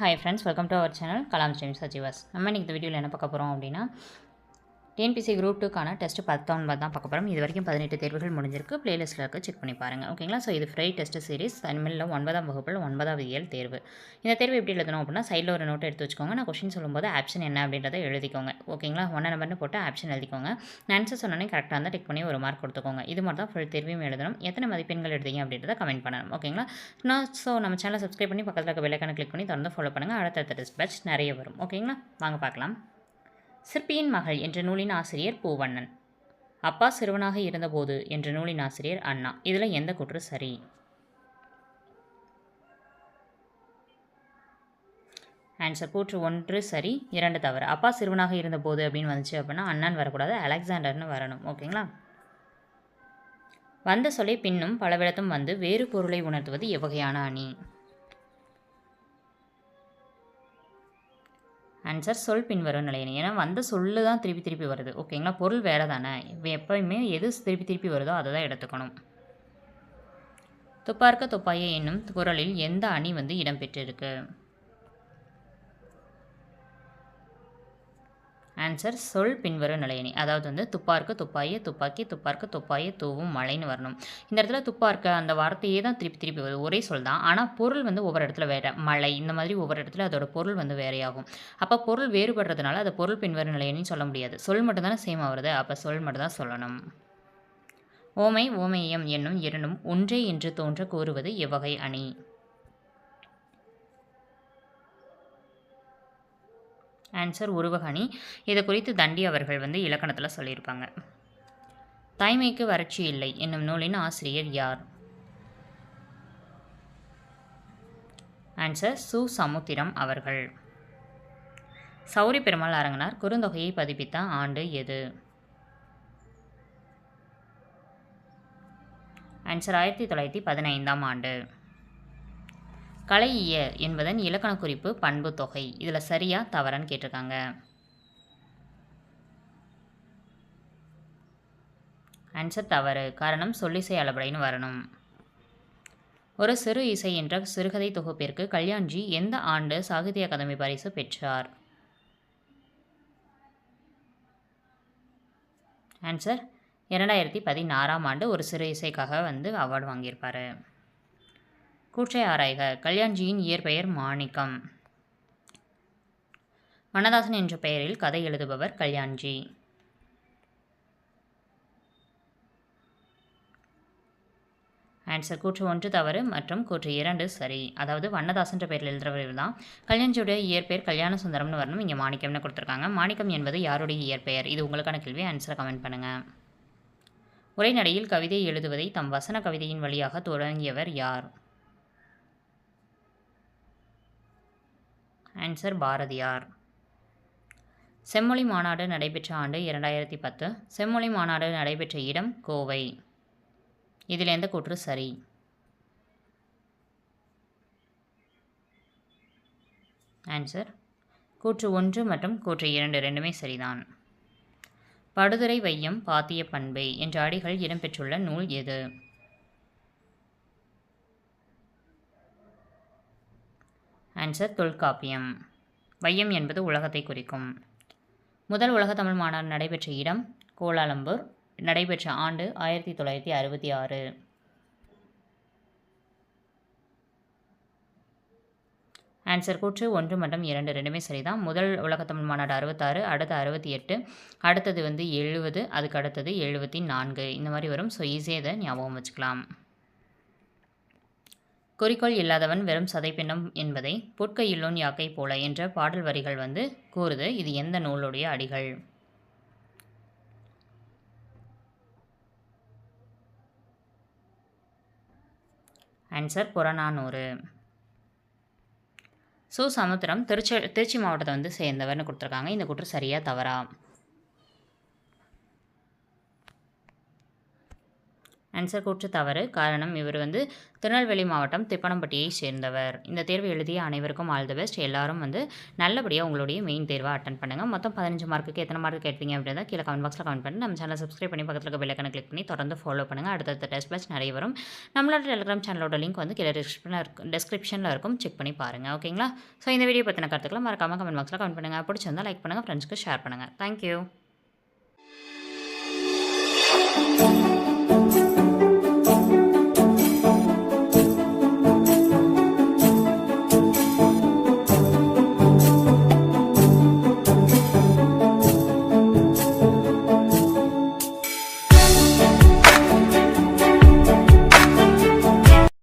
Hi friends welcome to our channel Kalam James சஜிவாஸ் நம்ம இன்றைக்கி இந்த வீடியோவில் என்ன பார்க்க போகிறோம் அப்படின்னா டிஎன்பிசி குரூப் டூக்கான டெஸ்ட் பத்தொன்பது தான் பார்க்க போகிறோம் இது வரைக்கும் பதினெட்டு தேர்வுகள் முடிஞ்சிருக்கு. பிளேலிஸ்ட்டில் இருக்க செக் பண்ணி பாருங்கள் ஓகேங்களா ஸோ இது ஃப்ரை டெஸ்ட் சீரிஸ் தமிழில் ஒன்பதாம் வகுப்பில் ஒன்பதாவது இயல் தேர்வு. இந்த தேர்வு எப்படி எழுதணும் அப்படின்னா சைடில் ஒரு நோட் எடுத்து வச்சுக்கோங்க. நான் கொஷின் சொல்லும்போது ஆப்ஷன் என்ன அப்படின்றத எழுதிக்கோங்க. ஓகேங்களா ஒன்றை நம்பர்னு போட்டு ஆப்ஷன் எழுதிக்கோங்க. நான் ஆன்சர் சொன்னோன்னே கரெக்டாக இருந்தால் டிக் பண்ணி ஒரு மார்க் கொடுத்துக்கோங்க. இது மாதிரி தான் ஃபுல் தேர்வையும் எழுதணும். எத்தனை மதிப்பெண்கள் எடுத்தீங்க அப்படின்றத கமெண்ட் பண்ணணும். ஓகேங்களா நான் ஸோ நம்ம சேனலை சப்ஸ்கிரைப் பண்ணி பக்கத்தில் இருக்க பெல்லைக்கான கிளிக் பண்ணி தொடர்ந்து ஃபாலோ பண்ணுங்கள் அடுத்தடுத்த டெஸ்ட் பேட்ச் நிறைய வரும். ஓகேங்களா வாங்க பார்க்கலாம். சிற்பியின் மகள் என்ற நூலின் ஆசிரியர் பூவண்ணன். அப்பா சிறுவனாக இருந்தபோது என்ற நூலின் ஆசிரியர் அண்ணா. இதில் எந்த குற்று சரி? ஆன்சர் கூற்று ஒன்று சரி இரண்டு தவறு. அப்பா சிறுவனாக இருந்தபோது அப்படின்னு வந்துச்சு அப்படின்னா அண்ணன் வரக்கூடாது அலெக்சாண்டர்னு வரணும். ஓகேங்களா? வந்த சொல்லை பின்னும் பலவிடத்தும் வந்து வேறு பொருளை உணர்த்துவது எவ்வகையான அணி? ஆன்சர் சொல் பின்வரும் நிலையணி ஏன்னா வந்த சொல்லு தான் திருப்பி திருப்பி வருது. ஓகேங்களா பொருள் வேறு தானே எப்போயுமே எது திருப்பி திருப்பி வருதோ அதை தான் எடுத்துக்கணும். துப்பார்க்க துப்பாய என்னும் குரலில் எந்த அணி வந்து இடம்பெற்றிருக்கு ஆன்சர் சொல் பின்வரும் நிலையணி. அதாவது வந்து துப்பார்க்கு துப்பாயி துப்பாக்கி துப்பார்க்கு துப்பாயி தூவும் மழைன்னு வரணும். இந்த இடத்துல துப்பார்க்க அந்த வார்த்தையே தான் திருப்பி திருப்பி வருது. ஒரே சொல் தான். ஆனால் பொருள் வந்து ஒவ்வொரு இடத்துல வேறு. மழை இந்த மாதிரி ஒவ்வொரு இடத்துல அதோட பொருள் வந்து வேறையாகும். அப்போ பொருள் வேறுபடுறதுனால அதை பொருள் பின்வரும் நிலையணின்னு சொல்ல முடியாது. சொல் மட்டும் தானே சேம் ஆகுறது அப்போ சொல் மட்டும் தான் சொல்லணும். ஓமை ஓமையம் என்னும் இரண்டும் ஒன்றே என்று தோன்ற கூறுவது எவ்வகை அணி. ஆன்சர் உருவகணி. இதை குறித்து தண்டி அவர்கள் வந்து இலக்கணத்தில் சொல்லியிருப்பாங்க. தாய்மைக்கு வறட்சி இல்லை என்னும் நூலின் ஆசிரியர் யார்? ஆன்சர் சு. சமுத்திரம் அவர்கள். சௌரி பெருமாள் அரங்கனார் குறுந்தொகையை பதிப்பித்த ஆண்டு எது? ஆன்சர் ஆயிரத்தி தொள்ளாயிரத்தி பதினைந்தாம் ஆண்டு. கலையிய என்பதன் இலக்கண குறிப்பு பண்பு தொகை. இதில் சரியா தவறான்னு கேட்டிருக்காங்க. ஆன்சர் தவறு. காரணம் சொல்லிசை அளபடைன்னு வரணும். ஒரு சிறு இசை என்ற சிறுகதை தொகுப்பிற்கு கல்யாண்ஜி எந்த ஆண்டு சாகித்ய அகாதமி பரிசு பெற்றார்? ஆன்சர் இரண்டாயிரத்தி பதினாறாம் ஆண்டு ஒரு சிறு இசைக்காக வந்து அவார்டு வாங்கியிருப்பார். கூற்றை ஆராய்க கல்யாண்ஜியின் இயற்பெயர் மாணிக்கம். வண்ணதாசன் என்ற பெயரில் கதை எழுதுபவர் கல்யாண்ஜி. ஆன்சர் கூற்று ஒன்று தவறு மற்றும் கூற்று இரண்டு சரி. அதாவது வண்ணதாசன்ற பெயரில் எழுதுறவர்கள் தான். கல்யாண்ஜியுடைய இயற்பெயர் கல்யாண சுந்தரம்னு வரணும். இங்கே மாணிக்கம்னு கொடுத்துருக்காங்க. மாணிக்கம் என்பது யாருடைய இயற்பெயர்? இது உங்களுக்கான கேள்வி ஆன்சரை கமெண்ட் பண்ணுங்கள் உரைநடையில் கவிதை எழுதுவதை தம் வசன கவிதையின் வழியாக தொடங்கியவர் யார்? ஆன்சர் பாரதியார். செம்மொழி மாநாடு நடைபெற்ற ஆண்டு இரண்டாயிரத்தி பத்து. செம்மொழி மாநாடு நடைபெற்ற இடம் கோவை. இதில் எந்த கூற்று சரி. ஆன்சர். கூற்று ஒன்று மற்றும் கூற்று இரண்டு ரெண்டுமே சரிதான். படுதுறை வையம் பாத்திய பண்பை என்ற அடிகள் இடம்பெற்றுள்ள நூல் எது? ஆன்சர் தொல்காப்பியம். வையம் என்பது உலகத்தை குறிக்கும். முதல் உலக தமிழ் மாநாடு நடைபெற்ற இடம் கோலாலம்பூர். நடைபெற்ற ஆண்டு ஆயிரத்தி தொள்ளாயிரத்தி அறுபத்தி ஆறு. ஆன்சர் கூற்று ஒன்று மற்றும் இரண்டு ரெண்டுமே சரிதான். முதல் உலக தமிழ் மாநாடு அறுபத்தாறு அடுத்து அறுபத்தி எட்டு அடுத்தது வந்து எழுபது அதுக்கு அடுத்தது எழுபத்தி நான்கு. இந்த மாதிரி வரும். ஸோ ஈஸியாக இதை ஞாபகம் வச்சுக்கலாம். குறிக்கோள் இல்லாதவன் வெறும் சதைப்பிண்ணம் என்பதை புட்கையுள்ளோன் யாக்கை போல என்ற பாடல் வரிகள் வந்து கூறுது. இது எந்த நூலுடைய அடிகள்? ஆன்சர் புறநானூறு. சு சமுத்திரம் திருச்சி திருச்சி மாவட்டத்தை வந்து சேர்ந்தவர்னு கொடுத்துருக்காங்க. இந்த குற்றம் சரியாக தவறா? ஆன்சர் கூற்று தவறு. காரணம் இவர் வந்து திருநெல்வேலி மாவட்டம் திப்பனம்பட்டியை சேர்ந்தவர். இந்த தேர்வு எழுதிய அனைவருக்கும் ஆல் தி பெஸ்ட். எல்லாரும் வந்து நல்லபடியாக உங்களுடைய மெயின் தேர்வை அட்டன் பண்ணுங்கள் மொத்தம் பதினஞ்சு மார்க்குக்கு எத்தனை மார்க் கேட்பீங்க அப்படின்றத கீழே கமெண்ட் பாக்ஸில் கமெண்ட் பண்ணி நம்ம சேனல் சப்ஸ்கிரைப் பண்ணி பக்கத்தில் இருக்க பெல்லைக்கனை கிளிக் பண்ணி தொடர்ந்து ஃபாலோ பண்ணுங்கள் அடுத்தடுத்த டெஸ்ட் பேட்ச் நிறைய வரும். நம்மளோட டெலிகிராம் சேனலோட லிங்க் வந்து கீழே டிஸ்கிரிப்ஷனில் இருக்கும் டிஸ்கிரிப்ஷனில் இருக்கும். செக் பண்ணி பாருங்கள் ஓகேங்களா ஸோ இந்த வீடியோ பற்றின கருத்துக்களை மறக்காமல் கமெண்ட் பாக்ஸில் கமெண்ட் பண்ணுங்கள் பிடிச்சிருந்தால் லைக் பண்ணுங்கள் ஃப்ரெண்ட்ஸ்க்கு ஷேர் பண்ணுங்கள் தேங்க்யூ